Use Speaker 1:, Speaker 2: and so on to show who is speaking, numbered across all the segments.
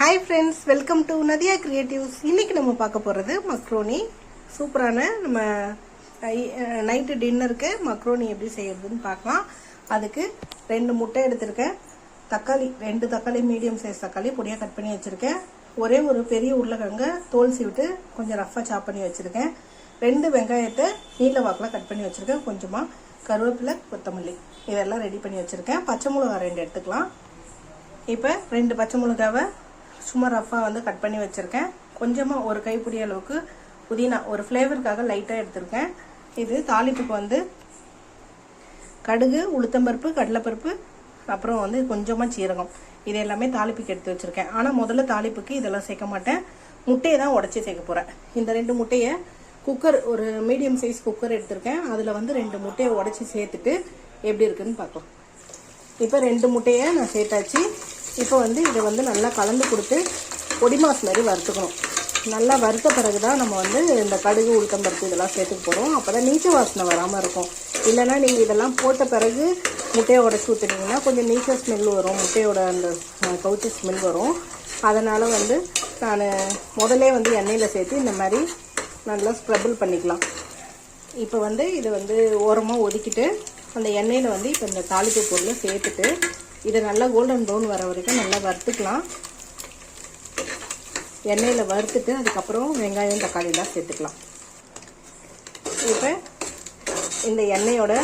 Speaker 1: Hi friends welcome to Nadiya creatives இன்றைக்கி நம்ம பார்க்க போகிறது மக்ரோனி சூப்பரான நம்ம நைட்டு டின்னருக்கு மக்ரோனி எப்படி செய்கிறதுன்னு பார்க்கலாம். அதுக்கு ரெண்டு முட்டை எடுத்திருக்கேன். தக்காளி ரெண்டு தக்காளி மீடியம் சைஸ் தக்காளி பொடியாக கட் பண்ணி வச்சுருக்கேன். ஒரே ஒரு பெரிய உருளைக்கிழங்க தோல் சீவிட்டு கொஞ்சம் ரஃப்பாக சாப் பண்ணி வச்சுருக்கேன். ரெண்டு வெங்காயத்தை நீல வாக்கில் கட் பண்ணி வச்சுருக்கேன். கொஞ்சமாக கருவேப்பிலை கொத்தமல்லி இதெல்லாம் ரெடி பண்ணி வச்சுருக்கேன். பச்சை மிளகா ரெண்டு எடுத்துக்கலாம். இப்போ ரெண்டு பச்சை மிளகாவை சும்மா ரஃப்பாக வந்து கட் பண்ணி வச்சுருக்கேன். கொஞ்சமாக ஒரு கைப்பிடி அளவுக்கு புதினா ஒரு ஃப்ளேவருக்காக லைட்டாக எடுத்திருக்கேன். இது தாளிப்புக்கு வந்து கடுகு உளுத்தம்பருப்பு கடலைப்பருப்பு அப்புறம் வந்து கொஞ்சமாக சீரகம். இது எல்லாமே தாளிப்புக்கு எடுத்து வச்சுருக்கேன். ஆனால் முதல்ல தாளிப்புக்கு இதெல்லாம் சேர்க்க மாட்டேன். முட்டையை தான் உடச்சி சேர்க்க போகிறேன் இந்த ரெண்டு முட்டையை குக்கர் ஒரு மீடியம் சைஸ் குக்கர் எடுத்திருக்கேன். அதில் வந்து ரெண்டு முட்டையை உடச்சி சேர்த்துட்டு எப்படி இருக்குன்னு பார்க்கலாம் இப்போ ரெண்டு முட்டையை நான் சேர்த்தாச்சு. இப்போ வந்து இதை வந்து நல்லா கலந்து கொடுத்து பொடிமாஸ் மாதிரி வறுத்துக்கணும். நல்லா வறுத்த பிறகு தான் நம்ம வந்து இந்த கடுகு உளுத்தம்பருப்பு இதெல்லாம் சேர்த்துக்க போகிறோம் அப்போ தான் நீச்ச வாசனை வராமல் இருக்கும். இல்லைன்னா நீங்கள் இதெல்லாம் போட்ட பிறகு முட்டையை உடச்சி ஊற்றுனீங்கன்னா கொஞ்சம் நீச்ச ஸ்மெல் வரும். முட்டையோட அந்த கவுச்சி ஸ்மெல் வரும். அதனால் வந்து நான் முதலே வந்து எண்ணெயில் சேர்த்து இந்த மாதிரி நல்லா ஸ்க்ரபிள் பண்ணிக்கலாம். இப்போ வந்து இதை வந்து ஓரமாக ஒதுக்கிட்டு அந்த எண்ணெயில் வந்து இப்போ இந்த தாளிப்பு பொருளை சேர்த்துட்டு இதை நல்லா கோல்டன் ப்ரௌன் வர வரைக்கும் நல்லா வறுத்துக்கலாம். எண்ணெயில் வறுத்துட்டு அதுக்கப்புறம் வெங்காயம் தக்காளிலாம் சேர்த்துக்கலாம். இப்போ இந்த எண்ணெயோட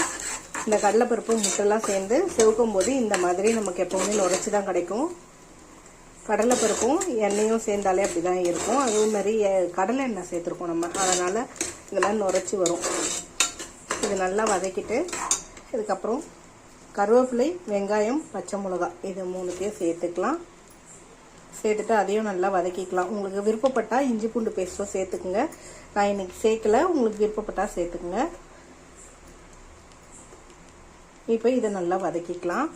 Speaker 1: இந்த கடலைப்பருப்பு முட்டைலாம் சேர்ந்து செவுக்கும் போது இந்த மாதிரி நமக்கு எப்போவுமே நுரைச்சி தான் கிடைக்கும். கடலைப்பருப்பும் எண்ணெயும் சேர்ந்தாலே அப்படி தான் இருக்கும். அதே மாதிரி கடலை எண்ணெய் சேர்த்துருக்கோம் நம்ம. அதனால் இதெல்லாம் நுரைச்சி வரும். இது நல்லா வதக்கிட்டு இதுக்கப்புறம் கருவேப்பிலை வெங்காயம் பச்சை மிளகா. இது மூணுத்தையும் சேர்த்துக்கலாம். சேர்த்துட்டு அதையும் நல்லா வதக்கிக்கலாம். உங்களுக்கு விருப்பப்பட்டால் இஞ்சி பூண்டு பேஸ்ட்டும் சேர்த்துக்குங்க. நான் இன்னைக்கு சேர்க்கல. உங்களுக்கு விருப்பப்பட்டால் சேர்த்துக்குங்க. இப்போ இதை நல்லா வதக்கிக்கலாம்.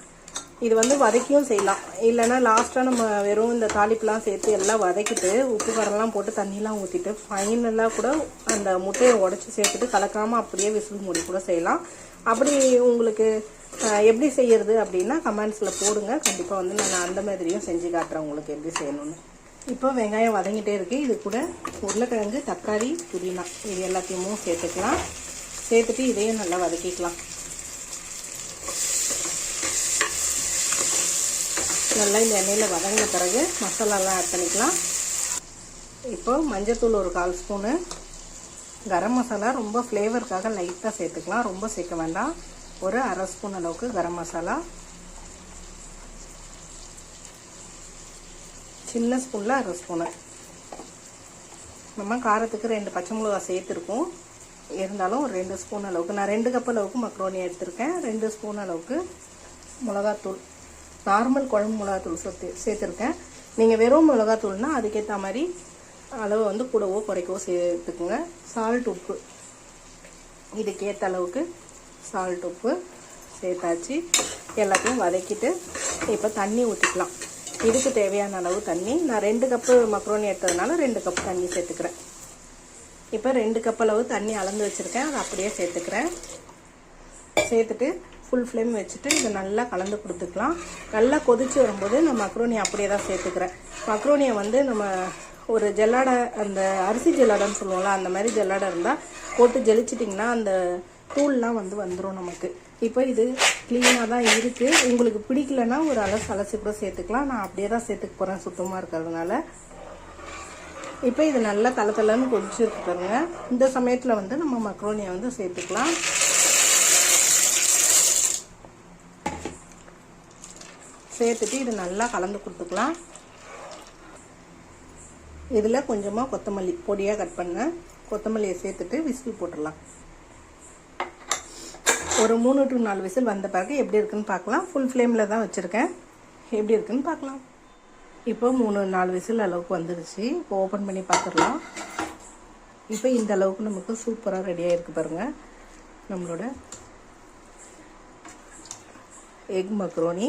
Speaker 1: இது வந்து வதக்கியும் செய்யலாம். இல்லைன்னா லாஸ்ட்டாக நம்ம வெறும் இந்த தாளிப்புலாம் சேர்த்து எல்லாம் வதக்கிட்டு உப்பு காரம்லாம் போட்டு தண்ணிலாம் ஊற்றிட்டு ஃபைனலாக கூட அந்த முட்டையை உடச்சி சேர்த்துட்டு கலக்காமல் அப்படியே விசில் மூடி கூட செய்யலாம். அப்படி உங்களுக்கு எப்படி செய்யறது அப்படின்னா கமெண்ட்ஸில் போடுங்க. கண்டிப்பாக வந்து நான் அந்த மாதிரியும் செஞ்சு காட்டுறேன் உங்களுக்கு எப்படி செய்யணும்னு. இப்போ வெங்காயம் வதங்கிட்டே இருக்கு. இது கூட உருளைக்கிழங்கு தக்காளி புதினா இது எல்லாத்தையும் சேர்த்துக்கலாம். சேர்த்துட்டு இதையும் நல்லா வதக்கிக்கலாம். நல்லா இந்த எண்ணெயில் வதங்கின பிறகு மசாலாலாம் ஆட் பண்ணிக்கலாம். இப்போ மஞ்சத்தூள் ஒரு கால் ஸ்பூனு கரம் மசாலா ரொம்ப ஃப்ளேவருக்காக லைட்டாக சேர்த்துக்கலாம். ரொம்ப சேர்க்க வேண்டாம். ஒரு அரை ஸ்பூன் அளவுக்கு கரம் மசாலா. சின்ன ஸ்பூனில் அரை ஸ்பூனு நம்ம காரத்துக்கு ரெண்டு பச்சை மிளகா சேர்த்துருக்கோம். இருந்தாலும் ஒரு ரெண்டு ஸ்பூன் அளவுக்கு. நான் ரெண்டு கப் அளவுக்கு மக்ரோனி எடுத்திருக்கேன். ரெண்டு ஸ்பூன் அளவுக்கு மிளகாத்தூள். நார்மல் குழம்பு மிளகாத்தூள் சேர்த்து சேர்த்துருக்கேன். நீங்கள் வெறும் மிளகாத்தூள்னால் அதுக்கேற்ற மாதிரி அளவு வந்து கூடவோ குறைக்கவோ சேர்த்துக்குங்க. சால்ட் உப்பு. இதுக்கேற்ற அளவுக்கு சால்ட் உப்பு சேர்த்தாச்சு. எல்லாத்தையும் வதக்கிட்டு இப்போ தண்ணி ஊற்றிக்கலாம் இதுக்கு தேவையான அளவு தண்ணி. நான் ரெண்டு கப்பு மக்ரோனி எடுத்ததுனால ரெண்டு கப் தண்ணி சேர்த்துக்கிறேன். இப்போ ரெண்டு கப் அளவு தண்ணி அளந்து வச்சுருக்கேன். அதை அப்படியே சேர்த்துக்கிறேன். சேர்த்துட்டு ஃபுல் ஃப்ளேம் வச்சுட்டு இதை நல்லா கலந்து கொடுத்துக்கலாம். நல்லா கொதிச்சு வரும்போது நான் மக்ரோனி அப்படியே தான் சேர்த்துக்கிறேன். மக்ரோனியை வந்து நம்ம ஒரு ஜெல்லாடை அந்த அரிசி ஜெல்லாடைன்னு சொல்லுவோம்ல அந்த மாதிரி ஜெல்லாடை இருந்தால் போட்டு ஜெலிச்சிட்டிங்கன்னா அந்த தூள்லாம் வந்து வந்துடும் நமக்கு. இப்போ இது க்ளீனாக தான் இருக்குது உங்களுக்கு பிடிக்கலன்னா ஒரு அலசு அலசி கூட சேர்த்துக்கலாம். நான் அப்படியே தான் சேர்த்துக்க போகிறேன் சுத்தமாக இருக்கிறதுனால. இப்போ இது நல்லா தலை தலைன்னு கொதிச்சிருக்கு பாருங்க. இந்த சமயத்தில் வந்து நம்ம மக்ரோனியை வந்து சேர்த்துக்கலாம். சேர்த்துட்டு இது நல்லா கலந்து கொடுத்துக்கலாம். இதில் கொஞ்சமாக கொத்தமல்லி பொடியாக கட் பண்ண கொத்தமல்லியை சேர்த்துட்டு விசில் போட்டுடலாம். ஒரு மூணு டு நாலு விசில் வந்த பிறகு எப்படி இருக்குன்னு பார்க்கலாம். ஃபுல் ஃப்ளேமில் தான் வச்சுருக்கேன். எப்படி இருக்குன்னு பார்க்கலாம். இப்போ மூணு நாலு விசில் அளவுக்கு வந்துருச்சு. இப்போ ஓப்பன் பண்ணி பார்த்துடலாம். இப்போ இந்த அளவுக்கு நமக்கு சூப்பராக ரெடியாக இருக்குது பாருங்கள் நம்மளோட எக் மக்ரோனி